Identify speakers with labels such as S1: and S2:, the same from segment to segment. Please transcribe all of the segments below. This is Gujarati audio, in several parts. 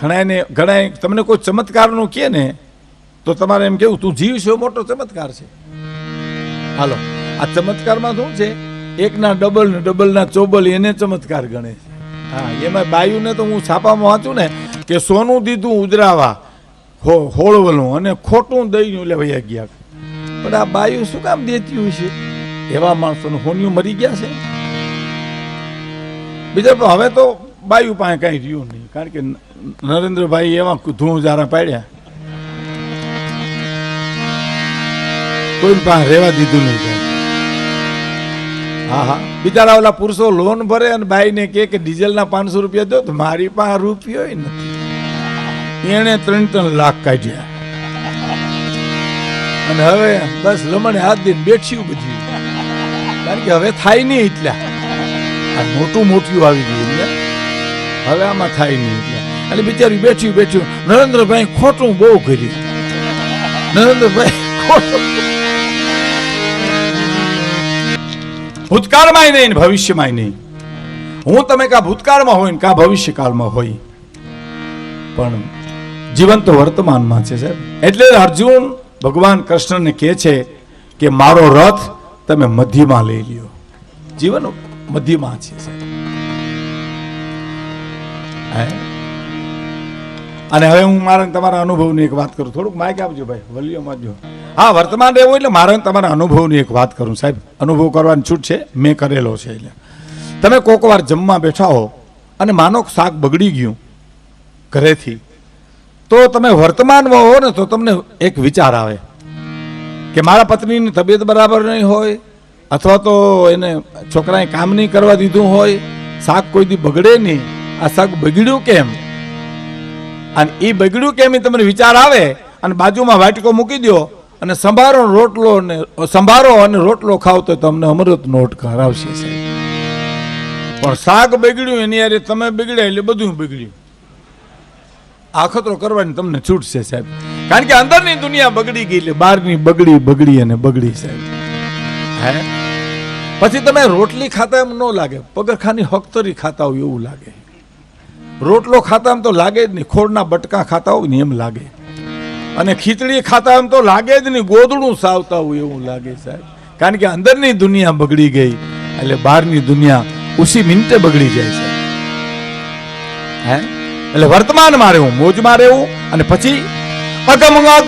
S1: ઘણાને ઘણા તમને કોઈ ચમત્કારનું કહે ને, તો તમારે એમ કેવું, તું જીવ છે, મોટો ચમત્કાર છે. હાલો, આ ચમત્કારમાં શું છે? એકના ડબલ ને ડબલના ચોબલ એને ચમત્કાર ગણે છે. હા, એમાં બાયુને તો હું છાપામાં વાંચું ને, કે સોનું દીધું ઉજરાવા હો, હોળવલું અને ખોટું દઈ લે વયા ગયા. પણ આ બાયુ શું કામ દેતી હોય છે? એવા માણસોનું હોનિયું મરી ગયા છે? બીજા હવે તો બાયુ પાસે કાંઈ રહ્યું નહીં, કારણ કે નરેન્દ્રભાઈ એવા ધૂળ જારા પાડ્યા. કોઈ પાસે રહેવા દીધું નહીં હા હા બિચારા ઓલા પુરુષો લોન ભરે અને બાઈને કહે કે ડીઝલના પાંચસો રૂપિયા દો, તો મારી પાસે રૂપિયો નથી. એણે ત્રણ ત્રણ લાખ કાઢ્યા. અને હવે બસ લમણે હાથ દઈને બેઠ્યું બધી કારણ કે હવે થાય નહીં એટલા. આ મોટું મોટું આવી ગયું એટલે હવે આમાં થાય નહીં એટલે. બિચારી બેઠ્યું બેઠ્યું નરેન્દ્રભાઈ ખોટું બહુ કર્યું નરેન્દ્રભાઈ ભૂતકાળમાં નહીં ભવિષ્યમાં નહીં. હું તમે કા ભૂતકાળમાં હોય ને કા ભવિષ્યકાળમાં હોય. પણ જીવન તો વર્તમાનમાં છે સાહેબ. એટલે અર્જુન ભગવાન કૃષ્ણને કહે છે કે મારો રથ તમે મધ્યમાં લઈ લ્યો. જીવન મધ્યમાં છે સાહેબ? અને હવે હું મારા તમારા અનુભવની એક વાત કરું. થોડુંક માઇક આપજો ભાઈ વલીઓમાં જો હા, વર્તમાન રહેવું એટલે મારા તમારા અનુભવની એક વાત કરું. સાહેબ, અનુભવ કરવાની છૂટ છે, મેં કરેલો છે એટલે. તમે કોક વાર જમવા બેઠા હો અને માનો શાક બગડી ગયું ઘરેથી, તો તમે વર્તમાનમાં હો ને તો તમને એક વિચાર આવે કે મારા પત્નીની તબિયત બરાબર નહીં હોય, અથવા તો એને છોકરાએ કામ નહીં કરવા દીધું હોય, શાક કોઈ દી બગડે નહીં. આ શાક બગડ્યું કેમ? અને એ બગડ્યું કેમ એ તમને વિચાર આવે? અને બાજુમાં વાટકો મૂકી દો અને સંભારો રોટલો ને, સંભારો અને રોટલો ખાવ તો તમને અમૃત નોટ કરાવશે સાહેબ. પણ શાક બગડ્યું, એની યારે તમે બગડ્યા એટલે બધું બગડ્યું. આખતરો કરવાની તમને છૂટ છે સાહેબ. કારણ કે અંદરની દુનિયા બગડી ગઈ એટલે બહારની બગડી બગડી અને બગડી સાહેબ. હે? પછી તમે રોટલી ખાતા એમ ન લાગે, પગરખાની હકતરી ખાતા હોય એવું લાગે. રોટલો ખાતા તો લાગે જ નહીં. ખોળના બટકા ખાતા હોય ને એમ લાગે. અને ખીચડી ખાતા એમ તો લાગે જ નહીં. ગોદડું સાવતા હોય એવું લાગે સાહેબ. કારણ કે અંદરની દુનિયા બગડી ગઈ, એટલે બહારની દુનિયા ઉસી મિનિટે બગડી જાય છે. હે? એટલે વર્તમાનમાં રહેવું, મોજમાં રહેવું અને પછી અગમગા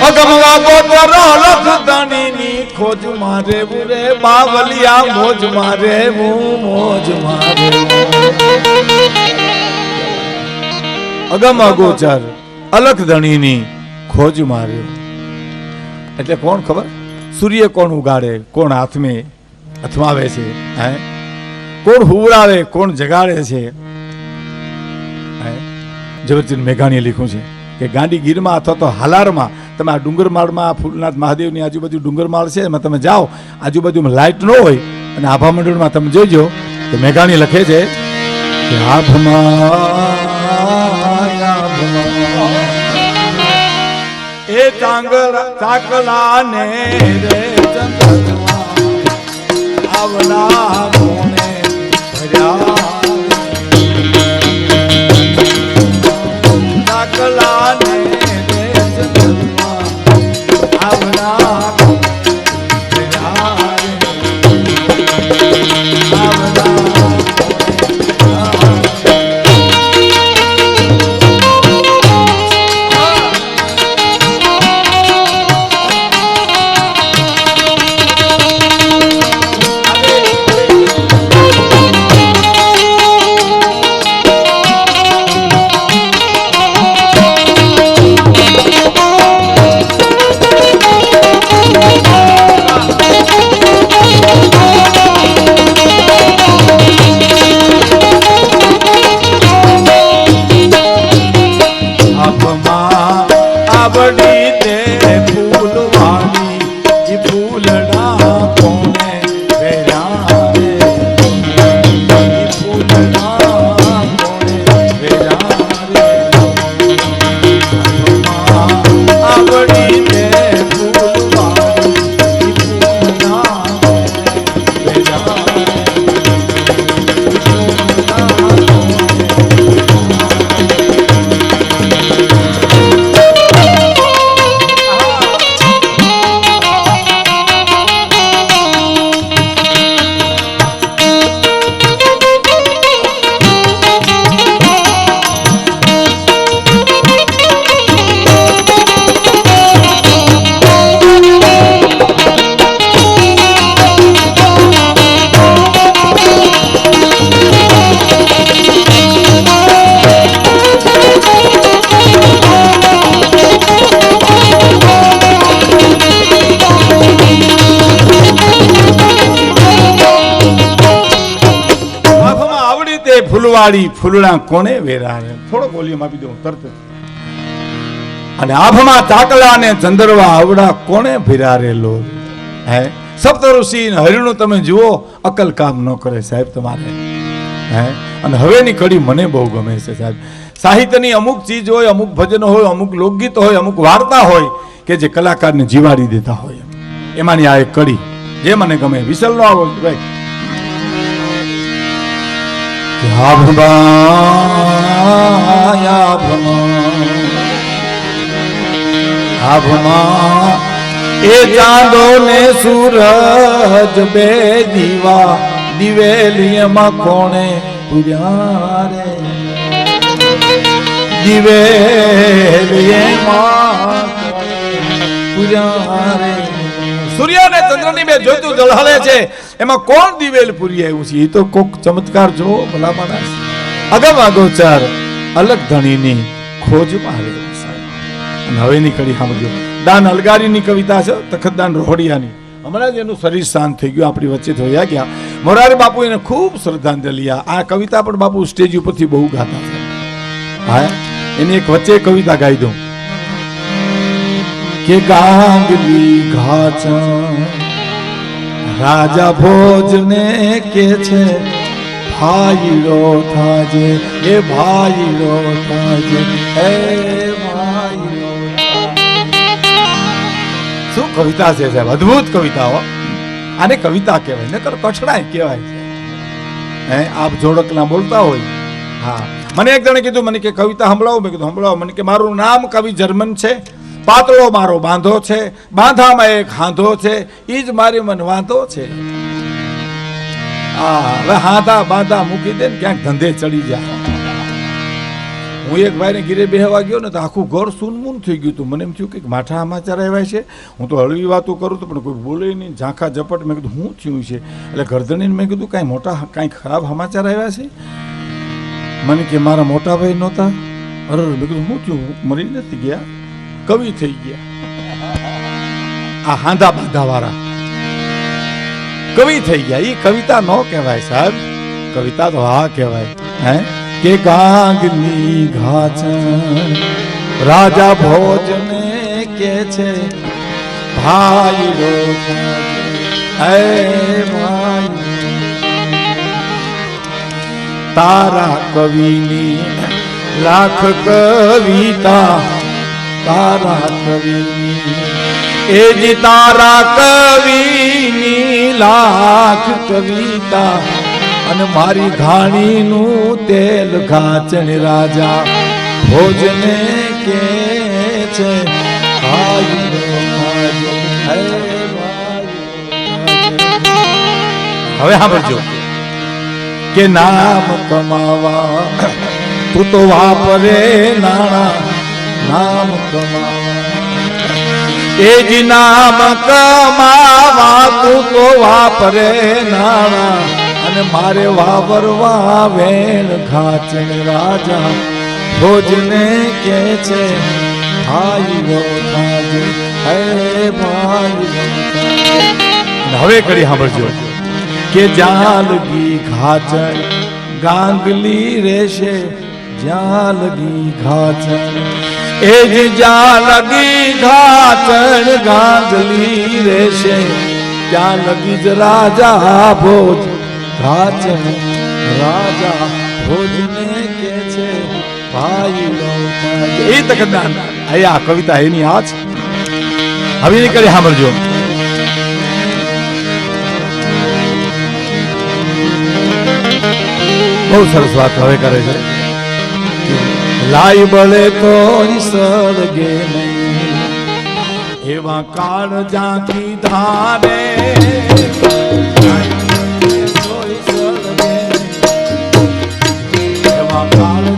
S1: ગોચાર અગમગા ગોચાર લખદાણીની ખોજ મારે રે બાવલિયા મોજ મારે હું મોજ મારે અગમ અગોચર, અલખ ધણીની ખોજ માર્યો. એટલે કોણ ખબર? સૂર્ય કોણ ઉગાડે, કોણ હાથમે અથમાવે છે, હે? કોણ હુવડાવે, કોણ જગાડે છે, હે? મેઘાણીએ લખ્યું છે કે ગાંડી ગીરમાં અથવા તો હાલારમાં તમે આ ડુંગરમાળમાં ફૂલનાથ મહાદેવની આજુબાજુ ડુંગરમાળ છે, એમાં તમે જાઓ. આજુબાજુમાં લાઇટ ન હોય અને આભા મંડળમાં તમે જોઈજો તો મેઘાણી લખે છે કે એ ચાંગલા સાંભળી તે તે ફૂલણા કોને વેરાવે? થોડો વોલ્યુમ આપી દઉં, તરત અને આભમાં ચાકલા ને ચંદરવા આવડા કોને ભિરારેલો? હે? સપ્તઋષિ હરિણું તમે જુઓ અકલ કામ ન કરે સાહેબ તમારે. હે? અને હવેની કડી મને બહુ ગમે છે સાહેબ. સાહિત્યની અમુક ચીજ હોય, અમુક ભજન હોય, અમુક લોકગીત હોય, અમુક વાર્તા હોય કે જે કલાકારને જીવાડી દેતા હોય એમાંની આ એક કડી, જે મને ગમે. વિસલ નો આવો, ભાઈ. આભમાં આભમાં આભમાં એ ચાંદો ને સૂરજ બે દીવા દિવેલીમાં કોણે પૂર્યા રે? દિવેલીમાં પૂર્યા રે? સૂર્ય ને ચંદ્રની બે જોતું જળહળે છે. એમાં કોણ દિવેલ પૂરી આવ્યું છે? એ તો કોક ચમત્કાર જો ભલા માણસ અગમ અગોચર અલગ ધણીની ખોજમાં રહ્યો સાહેબ. અને હવેની કડી સાંભળજો. દાન અલગારીની કવિતા છે, તખતદાન રોહડિયાની. હમણાં જ એનું શરીર શાંત થઈ ગયું, આપણી વચ્ચે થયા ગયા. મોરારી બાપુ એને ખૂબ શ્રદ્ધાંજલિ આ કવિતા પણ બાપુ સ્ટેજ ઉપરથી બહુ ગાતા છે. હા, એની એક વચ્ચે કવિતા ગાઈ દઉં. કે ગાંગલી ઘાચણ રાજા ભોજને કે છે ભાઈડો થાજે, એ ભાઈડો થાજે હે ભાઈડો શું કવિતા છે સાહેબ? અદ્ભુત કવિતાઓ. આને કવિતા કહેવાય નકર કઠણાય કહેવાય હે, આપ જોડકના બોલતા હોય. હા. મને એક જણે કીધું, મને કે કવિતા સંભળાવો. મેં કીધું, સંભળાવો. મને કે, મારું નામ કવિ જર્મન છે. પાતળો મારો બાંધો છે, બાંધામાં એક હાંધો છે એ જ મારી મને વાંધો છે. આ હવે હાંધા બાંધા મૂકી દે ને ક્યાંક ધંધે ચડી જાય. હું એક ભાઈને ઘીરે બેહવા ગયો ને તો આખું ઘર સૂનમૂન થઈ ગયું હતું મને એમ થયું કે માઠા સમાચાર આવ્યા છે. હું તો હળવી વાતો કરું તો પણ કોઈ બોલે નહીં. ઝાંખા ઝપટ મેં કીધું, હું થયું છે? એટલે ગરદણીને મેં કીધું, કાંઈ મોટા, કાંઈ ખરાબ સમાચાર આવ્યા છે? મને કે, મારા મોટા ભાઈ નહોતા. અરે મેં કીધું, હું થયું? મરી નથી ગયા? કવિ થઈ ગયા. આ હાંધા બાંધા વાળા કવિ થઈ ગયા. એ કવિતા ન કહેવાય સાહેબ. કવિતા તો હા કહેવાય. હે? કે ગાંગની ઘાચ રાજા ભોજને કે છે, ભાઈ રો એ ભાઈ તારા કવિની લાખ કવિતા તારા કવિની, એ જ તારા કવિની લાખ કવિતા, અને મારી ઘાણીનું તેલ ઘાચણ રાજા ભોજને કે છે. હવે સાંભળજો, કે નામ કમાવા, તું તો વાપરે નાણા નામ કમાવા. એ નામ કમાવા, તું તો વાપરે નાણા. અને મારે વાવરવા વેણ ખાચ રાજા. ભોજને કે છે ભાઈ રો હે ભાઈ હવે કરી સાંભળજો, કે જાલગી ખાચર ગાંગલી રહેશે જ્યાં લગી ઘાચણ એ જ જ્યાં લગી ઘાચણ ગાંધલી રહેશે ત્યાં લગી જ રાજા ભોજ ઘાચણ રાજા ભોજને કે છે ભાઈ એ તક એ તકદાન આ કવિતા એની આ છે હવે એની કરી સાંભળજો. બહુ સરસ વાત હવે કરે છે. લાઈ બળે તો સળગે નહીં એવા કાળ જાતી ધારે. એવા કાળ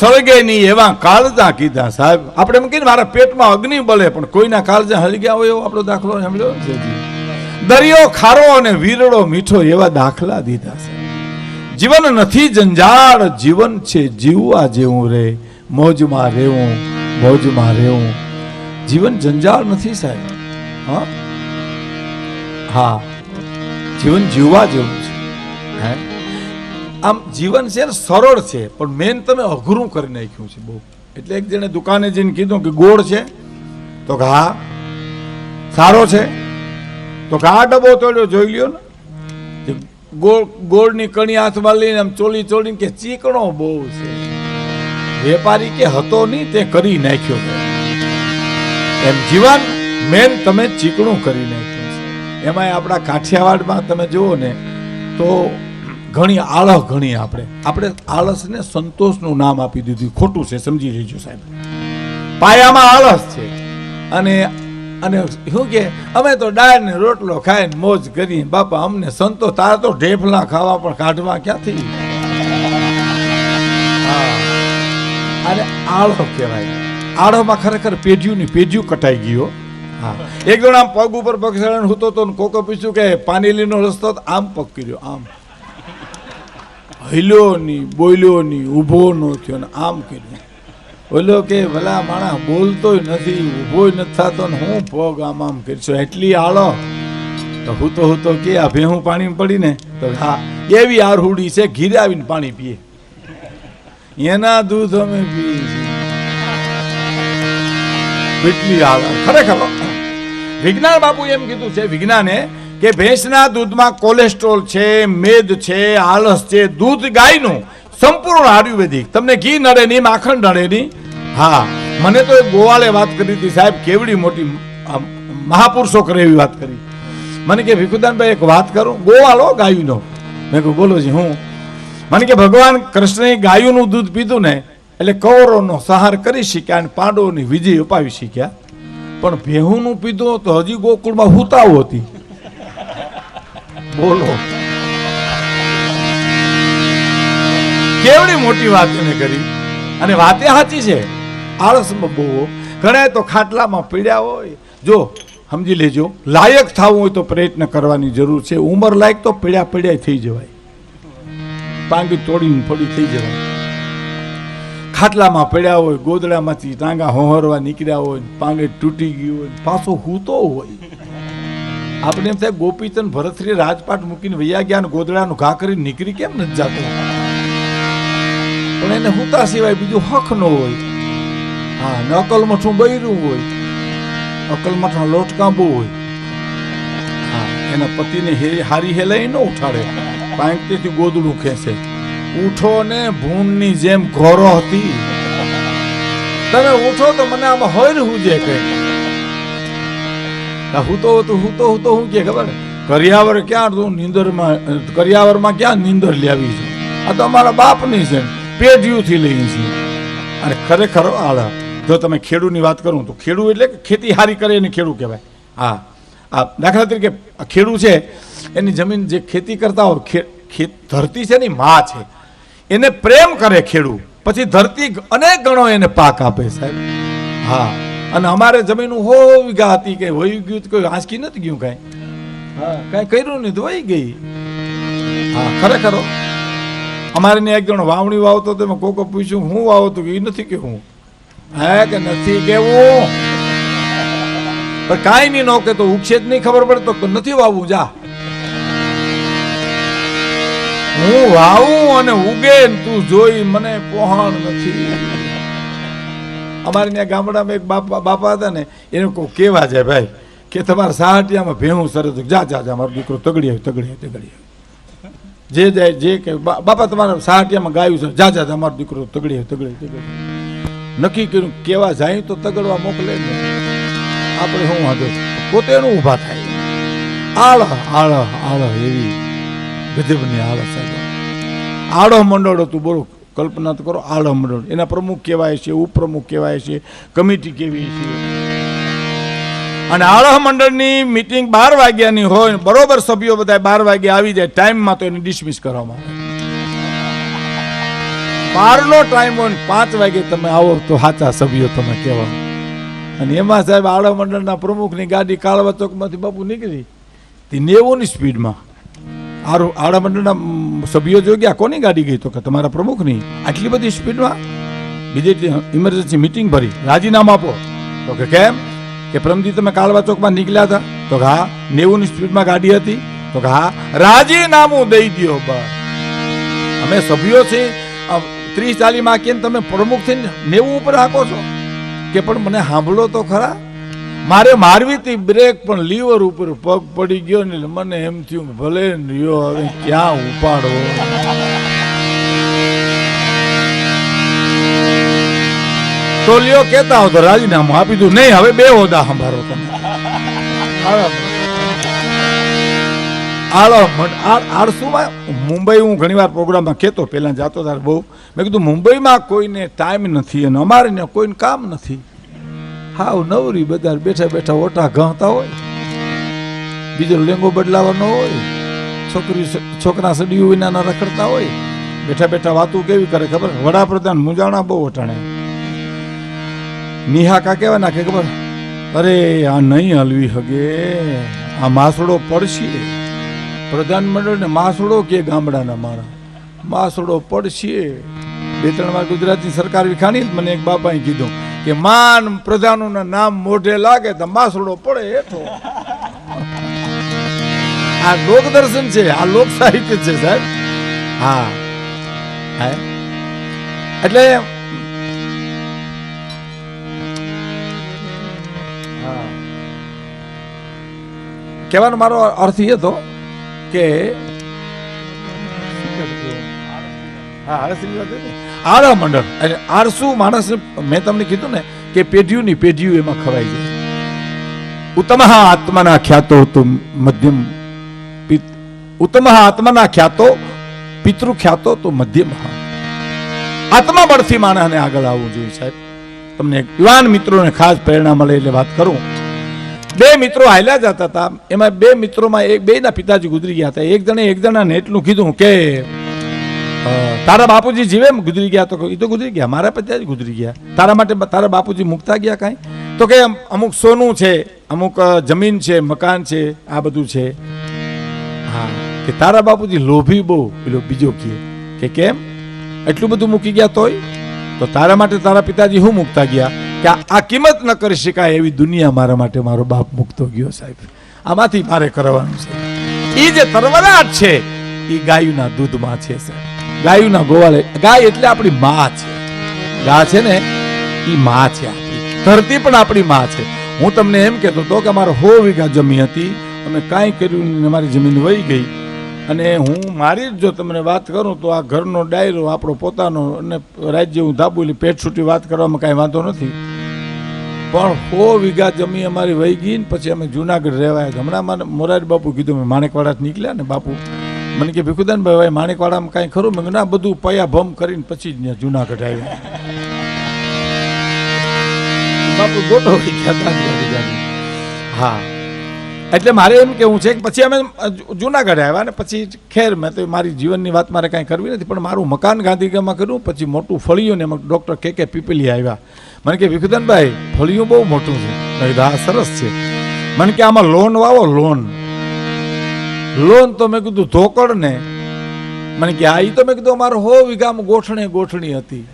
S1: સળગે નહીં એવા કાળજા કીધા, સાહેબ. આપણે એમ કહીએ મારા પેટમાં અગ્નિ બળે, પણ કોઈના કાળજા હળગ્યા હોય એવો આપણો દાખલો સાંભળ્યો દરિયો ખારો અને વીરડો મીઠો એવા દાખલા દીધા છે જીવન નથી જંજાળ, જીવન છે જીવવા જેવું રે. મોજમાં રહેવું મોજમાં રહેવું. જીવન જંજાળ નથી, સાહેબ. હા? હા. જીવન જીવવા જેવું છે. હે? આમ જીવન છે ને સરળ છે, પણ મેન તમે અઘરું કરી નાખ્યું છે બહુ. એટલે એક જણે દુકાને જઈને કીધું કે ગોળ છે, તો કે હા, સારો છે. તો કે આ ડબ્બો તોડ્યો જોઈ લ્યો ને. ગોળ, ગોળની કણી હાથમાં લઈને આમ ચોલી ચોલીને કે ચીકણો બહુ છે. વેપારી કે હતો નહીં, તે કરી નાખ્યો એમ જીવન મેન તમે ચીકણું કરી નાખ્યું છે. એમાંય આપણા કાઠિયાવાડમાં તમે જુઓ ને, તો ઘણી આળસ ઘણી આપણે. આપણે આળસને સંતોષનું નામ આપી દીધું. ખોટું છે, સમજી લેજો સાહેબ. પાયામાં આળસ છે. અને અને શું કે, અમે તો ડાળ ને રોટલો ખાઈને મોજ કરી બાપા, અમને સંતોષ તારે તો ઢેફલા ખાવા પણ કાઢવા ક્યાંથી. અને આળો કહેવાય. આળોમાં ખરેખર પેઢીયું પેઢીયું કટાઈ ગયો હા. એક જણ આમ પગ ઉપર પગ ચડાવીને હૂતો તો કોકો પીછું કે પાનીલીનો રસ્તો આમ પગ કર્યો. આમ. હલ્યો નહીં બોલ્યો નહીં ઊભો ન થયો ને આમ કર્યું. બોલ્યો કે ભલા માણસ બોલતોય નથી, ઊભોય નથી થતો ને હું પગ આમ આમ કરશો. એટલી આળો. તો હું તો હું તો કે આ ભેહું પાણી પડી ને તો હા, એવી આરહુડી છે ઘીરે આવીને પાણી પીએ. એના દૂધ અમે પીએ. કેટલી આળો. ખરેખર વિજ્ઞાન બાપુ એમ કીધું છે, વિજ્ઞાને કે ભેંસના દૂધમાં કોલેસ્ટ્રોલ છે, મેદ છે, આળસ છે, દૂધ ગાયનું સંપૂર્ણ આયુર્વેદિક. તમને ઘી નડે નહીં, માખણ નડે નહીં. હા, મને તો ગોવાળે વાત કરી હતી સાહેબ, કેવડી મોટી મહાપુરુષો કરે એવી વાત કરી. મને કે, ભીખુદાનભાઈ, એક વાત કરું? ગોવાળો ગાયુંનો? મેં કહું, બોલો જી, હું. મને કે, ભગવાન કૃષ્ણએ ગાયુંનું દૂધ પીધું ને, એટલે કૌરવનો સહાર કરી શક્યા અને પાંડવોની વિજય અપાવી શક્યા પણ ભેહુંનું પીધું તો હજી ગોકુળમાં હુતાવ હતી. બોલો. કેવડી મોટી વાત એને કરી? અને વાતે સાચી છે? આળસમાં બહુ ઘણા તો ખાટલામાં પીડ્યા હોય. જો, સમજી લેજો, લાયક થવું હોય તો પ્રયત્ન કરવાની જરૂર છે. ઉંમર લાયક તો પીડ્યા પીડ્યા થઈ જવાય. પાંગી તોડીને પડી થઈ જવાય. ખાટલામાં પડ્યા હોય, ગોદડામાંથી ટાંગા હોહરવા નીકળ્યા હોય, પાંગે તૂટી ગયું હોય, પાછો હૂતો હોય. આપણે એમ થાય ગોપીચંદ ભરતશ્રી રાજપાટ મૂકીને વૈયા ગયા અને ગોદડાનું ઘા કરીને નીકળી કેમ નથી જતો? પણ એને હુતા સિવાય બીજું હક ન હોય. હા ને અકલમઠું બૈરું હોય. અકલમઠા લોટ કાંબો હોય. હા, એના પતિને હારી હેલાઈ ન ઉઠાડે. પાંખથી ગોદડું ખેંચે. ઉઠો ને ભૂણની જેમ ઘોરો હતી. તમે ઉઠો તો મને આમાં હોય હું જે કઈ હું તો હું તો હું કે ખબર? કરિયાવર ક્યાં તું નીંદરમાં કરિયાવરમાં ક્યાં નીંદર લેવી છે? આ તો અમારા બાપની છે, પેઢીઓથી લઈ છે. અને ખરેખર આળા જો તમે ખેડૂની વાત કરું તો ખેડૂ એટલે ખેતી હારી કરે એને ખેડૂ કહેવાય. હા, આ દાખલા તરીકે ખેડૂ છે, એની જમીન જે ખેતી કરતા હોય, ખે ખે- ધરતી છે એની મા છે. એને પ્રેમ કરે ખેડૂ. પછી ધરતી અનેક ગણો એને પાક આપે સાહેબ. હા. અને અમારે જમીન હો વીઘા હતી કે વહી ગયું કોઈ આંચકી નથી ગયું કાંઈ. હા, કાંઈ કર્યું નહીં તો વહી ગઈ. હા, ખરેખર અમારે ને એક જણો વાવણી વાવતો તો મેં કોકો પૂછ્યું, હું વાવતો એ નથી કે હું? હે કે નથી કેવું? પણ કાંઈ નહીં નો કે તો ઉગશે નહીં ખબર પડે તો નથી વાવવું જા. હું વાવું અને ઉગે તું જોઈ મને પોહણ નથી. અમારે ત્યાં ગામડામાં એક બાપા બાપા હતા ને, એને કોઈ કેવા જાય, ભાઈ, કે તમારા સાહટિયામાં ભેહું સરસ જા જા જા, મારો દીકરો તગડી આવ્યો તગડી આવ્યો તગડી આવ્યો. જે જાય, જે કે બાપા, તમારા સાહટિયામાં ગાયું છે. જા જા જા, મારો દીકરો તગડી આવ્યો, તગડી તગડી નક્કી કર્યું, કેવા જાય તો તગડવા મોકલે ને. આપણે શું વાંધો પોતે એનું ઊભા થાય. આળ આળ આળ એવી ગજબની આળ સાહેબ. આળો મંડળ હતું બોલો. કલ્પના તો કરો આલમરણ એના પ્રમુખ કહેવાય છે, ઉપપ્રમુખ કહેવાય છે, કમિટી કેવી છે. અને આળહ મંડળની મિટિંગ બાર વાગ્યાની હોય, બરોબર સભ્યો બધા બાર વાગ્યે આવી જાય, ટાઈમમાં તો એને ડિસમિસ કરવામાં આવે. બારનો ટાઈમ હોય પાંચ વાગે તમે આવો તો સાચા સભ્યો તમે કહેવા અને એમાં સાહેબ આળહ મંડળના પ્રમુખની ગાડી કાળવા ચોકમાંથી બાપુ નીકળી. તે નેવોની સ્પીડમાં આળા મંડળના સભ્યો જોઈ ગયા, કોની ગાડી ગઈ તો કે તમારા પ્રમુખની? આટલી બધી સ્પીડમાં? બીજી ઇમરજન્સી મિટિંગ ભરી, રાજીનામું આપો. તો કે કેમ? કે પ્રમદી તમે કાળવા ચોકમાં નીકળ્યા હતા? તો કે હા, નેવુંની સ્પીડમાં ગાડી હતી? તો કે હા, રાજીનામું દઈ દ્યો બસ. અમે સભ્યો છે ત્રીસ ચાલીમાં કે તમે પ્રમુખ થઈને નેવું ઉપર હાકો છો. કે પણ મને સાંભળો તો ખરા? મારે મારવી હતી બ્રેક પણ લીવર ઉપર પગ પડી ગયો ને મને એમ થયું ભલે રહ્યો હવે ક્યાં ઉપાડો? તો લ્યો કેતા હો તો રાજીનામું આપી દઉં. નહીં, હવે બે હોદા સંભાળો તમે. મુંબઈ હું ઘણીવાર પ્રોગ્રામમાં કહેતો, પહેલાં જાતો ત્યારે બહુ. મેં કીધું, મુંબઈમાં કોઈને ટાઈમ નથી અને અમારે કોઈને કામ નથી. હાવ નવરી બધા બેઠા બેઠા ઓટા ઘાવતા હોય. બીજો લેંગો બદલાવાનો હોય. છોકરી છોકરા સડિયું વિનાના રખડતા હોય. બેઠા બેઠા વાતું કેવી કરે ખબર? વડાપ્રધાન મુજાણા બહુ વટાણે નિહાકા કેવા નાખે ખબર? અરે, આ નહીં હલવી હગે. આ માસડો પડશે. પ્રધાનમંડળ ને માસડો કે ગામડાના મારા? માસડો પડશે. બે ત્રણ વાર ગુજરાતની સરકાર વિખાણી મને એક બાપાએ કીધું. કે માન પ્રજાનું નામ મોઢે લાગે તો માસડો પડે હેઠો આ લોક દર્શન છે, આ લોક સાહિત્ય છે સાહેબ હા એટલે. કહેવાનો મારો અર્થ એ હતો કે હા હરસિંહ. આળા મંડળ. એટલે આરસુ માણસ મેં તમને કીધું ને કે પેઢીઓની પેઢીઓ એમાં ખવાઈ જાય ઉત્તમ આત્માના ખ્યાતો તો મધ્યમ ઉત્તમ આત્માના ખ્યાતો, પિતૃ ખ્યાતો તો મધ્યમ. આત્મા બળથી માણસને આગળ આવવું જોઈએ સાહેબ. તમને યુવાન મિત્રોને ખાસ પ્રેરણા મળે એટલે વાત કરું. બે મિત્રો હાલ્યા જતા હતા. એમાં બે મિત્રોમાં એક બેના પિતાજી ગુજરી ગયા હતા. એક જણે એક જણાને એટલું કીધું કે તારા બાપુજી જીવે ગુજરી ગયા તો એ તો ગુજરી ગયા. મારા પિતાજી ગુજરી ગયા. તારા માટે તારા બાપુજી મૂકતા ગયા કાંઈ? તો કે અમુક સોનું છે, અમુક જમીન છે, મકાન છે, આ બધું છે. હા. કે તારા બાપુજી લોભી બહુ. પેલો બીજો કહે. કે કેમ? એટલું બધું મૂકી ગયા તોય? તો તારા માટે તારા પિતાજી શું મૂકતા ગયા? કે આ કિંમત ન કરી શકાય એવી દુનિયા મારા માટે મારો બાપ મૂકતો ગયો સાહેબ. આમાંથી મારે કરવાનું છે. એ જે તરવરાટ છે એ ગાયુના દૂધમાં છે, સાહેબ. ગાયુના ગોવાળે ગાય એટલે આપણી માં છે. ગા છે ને એ માં છે આપણી. ધરતી પણ આપણી માં છે. હું તમને એમ કહેતો હતો કે અમારે હો વીઘા જમી હતી, અમે કાંઈ કર્યું નહીં મારી જમીન વહી ગઈ. અને હું મારી જ જો તમને વાત કરું તો આ ઘરનો ડાયરો, આપણો પોતાનો અને રાજ્ય હું ધાબુલી પેટ છૂટી વાત કરવામાં કાંઈ વાંધો નથી. પણ હો વીઘા જમી અમારી વહી ગઈ ને પછી અમે જુનાગઢ રહેવાય. હમણાં મને મોરારી બાપુ કીધું, મેં માણેકવાડા નીકળ્યા ને બાપુ. મને કે, ભીખુદાનભાઈ, ભાઈ, માણેકવાડામાં કાંઈ ખરું? મેં ના, બધું પયા ભમ કરીને પછી જ જુનાગઢ આવ્યા બાપુ ગાડી. હા. એટલે મારે એમ કેવું છે કે પછી અમે જુનાગઢ આવ્યા ને પછી ખેર મેં તો મારી જીવનની વાત મારે કાંઈ કરવી નથી, પણ મારું મકાન ગાંધીગામમાં કર્યું, પછી મોટું ફળિયું ને એમાં ડૉક્ટર કે કે પીપલી આવ્યા. મને કે વિખુદાનભાઈ ફળિયું બહુ મોટું છે. હા, સરસ છે. મને કે, આમાં લોન વાવો, લોન. લોન તો મેં કીધું, ધોકડ ને. મને કે આ તો મેં કીધું, અમારો હો વિગામ ગોઠણે ગોઠણી હતી.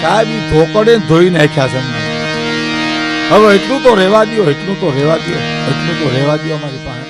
S1: સાહેબ એ ધોકડે ધોઈ નાખ્યા છે હવે એટલું તો રહેવા દ્યો, એટલું તો રહેવા દો એટલું તો રહેવા દો અમારી પાસે.